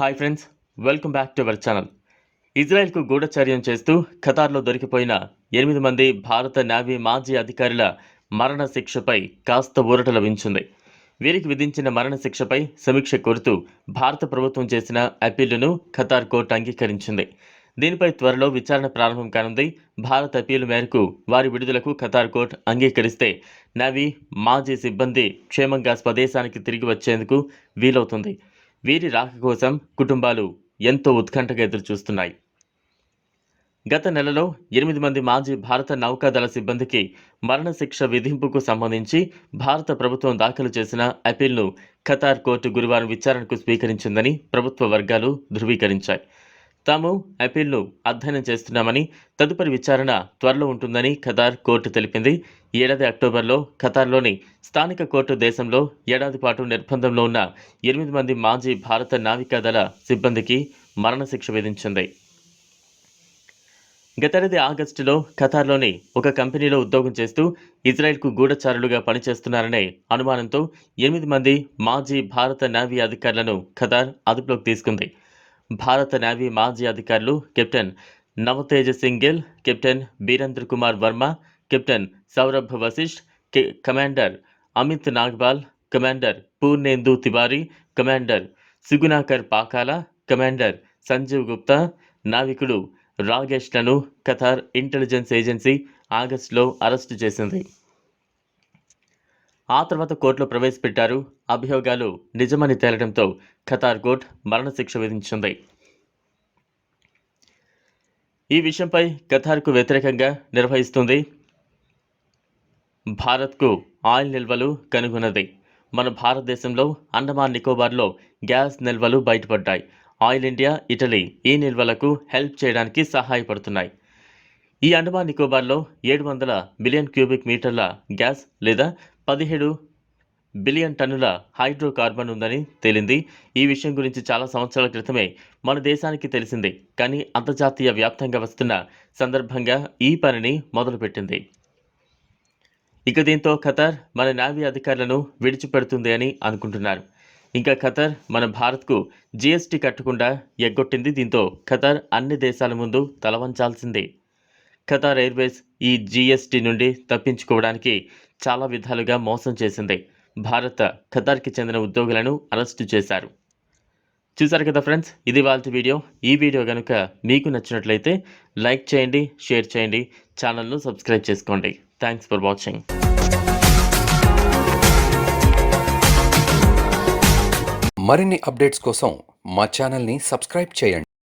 Hi friends welcome back to our channel ఇజ్రాయెల్కు గూఢచర్యం చేస్తూ ఖతార్లో దొరికిపోయిన ఎనిమిది మంది భారత నావీ మాజీ అధికారుల మరణ శిక్షపై కాస్త ఊరట లభించింది. వీరికి విధించిన మరణ శిక్షపై సమీక్ష కోరుతూ భారత ప్రభుత్వం చేసిన అప్పీలును ఖతార్ కోర్టు అంగీకరించింది. దీనిపై త్వరలో విచారణ ప్రారంభం కానుంది. భారత్ అప్పీలు మేరకు వారి విడుదలకు ఖతార్ కోర్టు అంగీకరిస్తే నవీ మాజీ సిబ్బంది క్షేమంగా స్వదేశానికి తిరిగి వచ్చేందుకు వీలవుతుంది. వీరి రాక కోసం కుటుంబాలు ఎంతో ఉత్కంఠగా ఎదురుచూస్తున్నాయి. గత నెలలో ఎనిమిది మంది మాజీ భారత నౌకాదళ సిబ్బందికి మరణశిక్ష విధింపుకు సంబంధించి భారత ప్రభుత్వం దాఖలు చేసిన అపీల్ను ఖతార్ కోర్టు గురువారం విచారణకు స్వీకరించిందని ప్రభుత్వ వర్గాలు ధృవీకరించాయి. తాము అప్పీల్ను అధ్యయనం చేస్తున్నామని తదుపరి విచారణ త్వరలో ఉంటుందని ఖతార్ కోర్టు తెలిపింది. ఏడాది అక్టోబర్లో ఖతార్లోని స్థానిక కోర్టు దేశంలో ఏడాది పాటు నిర్బంధంలో ఉన్న ఎనిమిది మంది మాజీ భారత నావికాదళ సిబ్బందికి మరణశిక్ష విధించింది. గతేడాది ఆగస్టులో ఖతార్లోని ఒక కంపెనీలో ఉద్యోగం చేస్తూ ఇజ్రాయెల్కు గూఢచారులుగా పనిచేస్తున్నారనే అనుమానంతో ఎనిమిది మంది మాజీ భారత నావీ అధికారులను ఖతార్ అదుపులోకి తీసుకుంది. భారత నేవీ మాజీ అధికారులు captain Navtej Singh Gill captain Birendra Kumar Verma captain Saurabh Vashisht K- commander Amit Nagpal commander Purnendu Tiwari commander Sugunakar Pakala commander Sanjeev Gupta నావికుడు రాగేష్లను ఖతార్ ఇంటెలిజెన్స్ ఏజెన్సీ ఆగస్టులో అరెస్టు చేసింది. ఆ తర్వాత కోర్టులో ప్రవేశపెట్టారు. అభియోగాలు నిజమని తేలడంతో ఖతార్ కోర్టు మరణశిక్ష విధించింది. ఈ విషయంపై ఖతార్కు వ్యతిరేకంగా నిర్వహిస్తుంది. భారత్కు ఆయిల్ నిల్వలు కనుగొన్నది. మన భారతదేశంలో అండమాన్ నికోబార్లో గ్యాస్ నిల్వలు బయటపడ్డాయి. ఆయిల్ ఇండియా ఇటలీ ఈ నిల్వలకు హెల్ప్ చేయడానికి సహాయపడుతున్నాయి. ఈ అండమాన్ నికోబార్లో ఏడు వందల మిలియన్ క్యూబిక్ మీటర్ల గ్యాస్ లేదా పదిహేడు బిలియన్ టన్నుల హైడ్రోకార్బన్ ఉందని తేలింది. ఈ విషయం గురించి చాలా సంవత్సరాల క్రితమే మన దేశానికి తెలిసింది. కానీ అంతర్జాతీయ వ్యాప్తంగా వస్తున్న సందర్భంగా ఈ పనిని మొదలుపెట్టింది. ఇక దీంతో ఖతార్ మన నావీ అధికారులను విడిచిపెడుతుంది అని అనుకుంటున్నారు. ఇంకా ఖతార్ మన భారత్కు జీఎస్టీ కట్టకుండా ఎగ్గొట్టింది. దీంతో ఖతార్ అన్ని దేశాల ముందు తలవంచాల్సిందే. ఖతార్ ఎయిర్వేస్ ఈ జీఎస్టీ నుండి తప్పించుకోవడానికి చాలా విధాలుగా మోసం చేసింది. భారత ఖతార్కి చెందిన ఉద్యోగులను అరెస్టు చేశారు. చూశారు కదా ఫ్రెండ్స్ ఇది వాళ్ళ వీడియో. ఈ వీడియో కనుక మీకు నచ్చినట్లయితే లైక్ చేయండి షేర్ చేయండి ఛానల్ను సబ్స్క్రైబ్ చేసుకోండి. Thanks for watching. మరిన్ని అప్డేట్స్ కోసం మా ఛానల్ని సబ్స్క్రైబ్ చేయండి.